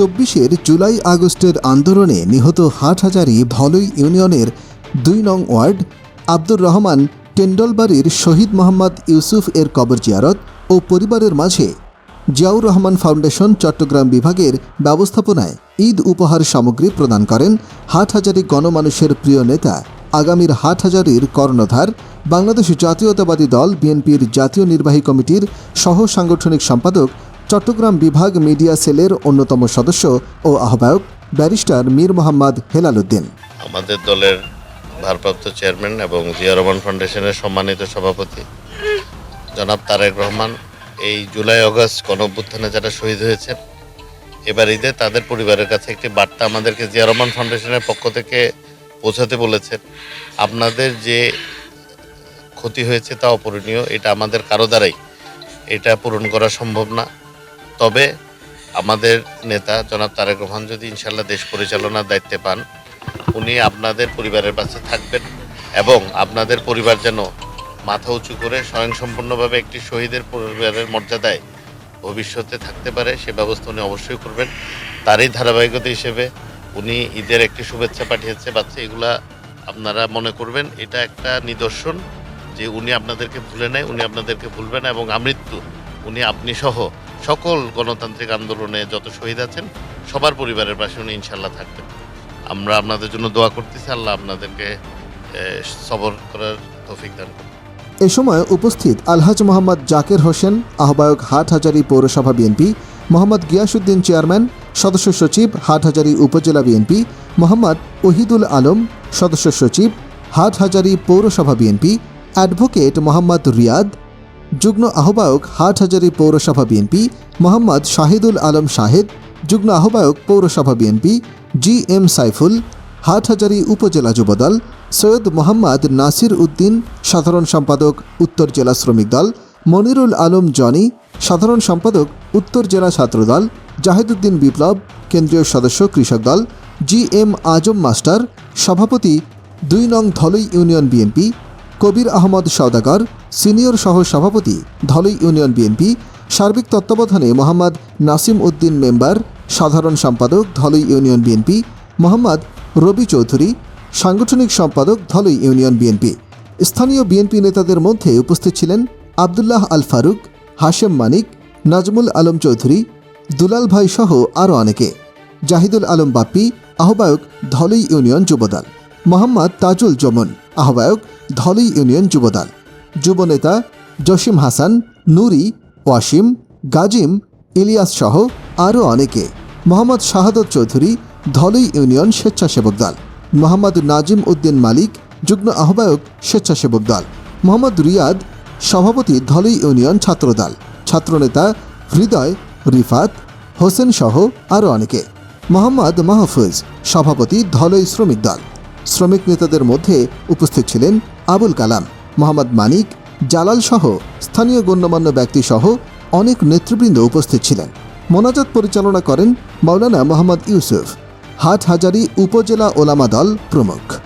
চব্বিশের জুলাই আগস্টের আন্দোলনে নিহত হাটহাজারি ধলই ইউনিয়নের দুই নং ওয়ার্ড আব্দুর রহমান, টেন্ডলবাড়ির শহীদ মোহাম্মদ ইউসুফ এর কবর জিয়ারত ও পরিবারের মাঝে জিয়াউর রহমান ফাউন্ডেশন চট্টগ্রাম বিভাগের ব্যবস্থাপনায় ঈদ উপহার সামগ্রী প্রদান করেন হাটহাজারি গণমানুষের প্রিয় নেতা। আগামীর হাটহাজারির কর্ণধার বাংলাদেশ জাতীয়তাবাদী দল বিএনপির জাতীয় নির্বাহী কমিটির সহ সাংগঠনিক সম্পাদক চট্টগ্রাম বিভাগ মিডিয়া সেলের অন্যতম সদস্য ও আহ্বায়ক ব্যারিস্টার মীর মোহাম্মদ হেলাল উদ্দিন আমাদের দলের ভারপ্রাপ্ত চেয়ারম্যান এবং জিয়া রহমান ফাউন্ডেশনের সম্মানিত সভাপতি জনাব তারেক রহমান, এই জুলাই অগস্ট গণঅভ্যুত্থানে যারা শহীদ হয়েছেন, এবার ঈদে তাদের পরিবারের কাছে একটি বার্তা আমাদেরকে জিয়া রহমান ফাউন্ডেশনের পক্ষ থেকে পৌঁছাতে বলেছেন, আপনাদের যে ক্ষতি হয়েছে তা অপূরণীয়, এটা আমাদের কারও দ্বারাই, এটা পূরণ করা সম্ভব না। তবে আমাদের নেতা জনাব তারেক রহমান যদি ইনশাল্লাহ দেশ পরিচালনার দায়িত্বে পান, উনি আপনাদের পরিবারের পাশে থাকবেন এবং আপনাদের পরিবার যেন মাথা উঁচু করে স্বয়ংসম্পূর্ণভাবে একটি শহীদের পরিবারের মর্যাদায় ভবিষ্যতে থাকতে পারে, সে ব্যবস্থা উনি অবশ্যই করবেন। তারই ধারাবাহিকতা হিসেবে উনি ঈদের একটি শুভেচ্ছা পাঠিয়েছে। বাচ্চা, এগুলা আপনারা মনে করবেন, এটা একটা নিদর্শন যে উনি আপনাদেরকে ভুলে নেয় উনি আপনাদেরকে ভুলবেন এবং আমৃত্যু উনি আপনি সহ সকল গণতান্ত্রিক আন্দোলনে যত শহীদ আছেন, সবার পরিবারের পাশে উনি ইনশাল্লাহ থাকবেন। আমরা আপনাদের জন্য দোয়া করতেছি, আল্লাহ আপনাদেরকে সবর করার তৌফিক দান করুন। এ সময় উপস্থিত আলহাজ মোহাম্মদ জাকের হোসেন, আহ্বায়ক হাটহাজারি পৌরসভা বিএনপি, মোহাম্মদ গিয়াসুদ্দিন চেয়ারম্যান, সদস্য সচিব হাটহাজারি উপজেলা বিএনপি, মোহাম্মদ ওহিদুল আলম, সদস্য সচিব হাটহাজারি পৌরসভা বিএনপি, অ্যাডভোকেট মোহাম্মদ রিয়াদ যুগ্ম আহ্বায়ক হাটহাজারি পৌরসভা বিএনপি, মোহাম্মদ শাহিদুল আলম শাহেদ, যুগ্ম আহ্বায়ক পৌরসভা BNP, G M Saiful, Hathazari উপজেলা যুবদল, সৈয়দ মোহাম্মদ নাসির উদ্দিন, সাধারণ সম্পাদক উত্তর জেলা শ্রমিক দল, মনিরুল আলম জনি, সাধারণ সম্পাদক উত্তর জেলা ছাত্রদল, জাহিদুদ্দিন বিপ্লব, কেন্দ্রীয় সদস্য কৃষক দল, জি এম আজম মাস্টার, সভাপতি দুই নং Dholai union BNP Kabir Ahmad Sawdagar, senior সহ সভাপতি ধলই ইউনিয়ন বিএনপি, সার্বিক তত্ত্বাবধানে মোহাম্মদ নাসিম উদ্দিন মেম্বার, সাধারণ সম্পাদক ধলই ইউনিয়ন বিএনপি, মোহাম্মদ রবি চৌধুরী, সাংগঠনিক সম্পাদক ধলই ইউনিয়ন বিএনপি। স্থানীয় বিএনপি নেতাদের মধ্যে উপস্থিত ছিলেন আবদুল্লাহ আল ফারুক, হাশেম মানিক, নাজমুল আলম চৌধুরী, দুলাল ভাই সহ আরও অনেকে। জাহিদুল আলম বাপ্পি, আহ্বায়ক ধলই ইউনিয়ন যুবদল। মোহাম্মদ তাজুল জমন, আহ্বায়ক ধলই ইউনিয়ন যুবদল। যুবনেতা জসিম হাসান, নুরি, ওয়াসিম, গাজিম, ইলিয়াস সহ আরও অনেকে। মোহাম্মদ শাহাদত চৌধুরী ধলই ইউনিয়ন স্বেচ্ছাসেবক দল। মোহাম্মদ নাজিম উদ্দিন মালিক, যুগ্ম আহ্বায়ক স্বেচ্ছাসেবক দল। মোহাম্মদ রিয়াদ, সভাপতি ধলই ইউনিয়ন ছাত্রদল। ছাত্রনেতা হৃদয়, রিফাত, হোসেন সহ আরও অনেকে। মোহাম্মদ মাহফুজ, সভাপতি ধলই শ্রমিক দল। শ্রমিক নেতাদের মধ্যে উপস্থিত ছিলেন আবুল কালাম, মোহাম্মদ মানিক, জালাল সহ স্থানীয় গণ্যমান্য ব্যক্তিসহ অনেক নেতৃবৃন্দ উপস্থিত ছিলেন। মোনাজাত পরিচালনা করেন মাওলানা মোহাম্মদ ইউসুফ। হাটহাজারী উপজেলা ওলামা দল প্রমুখ।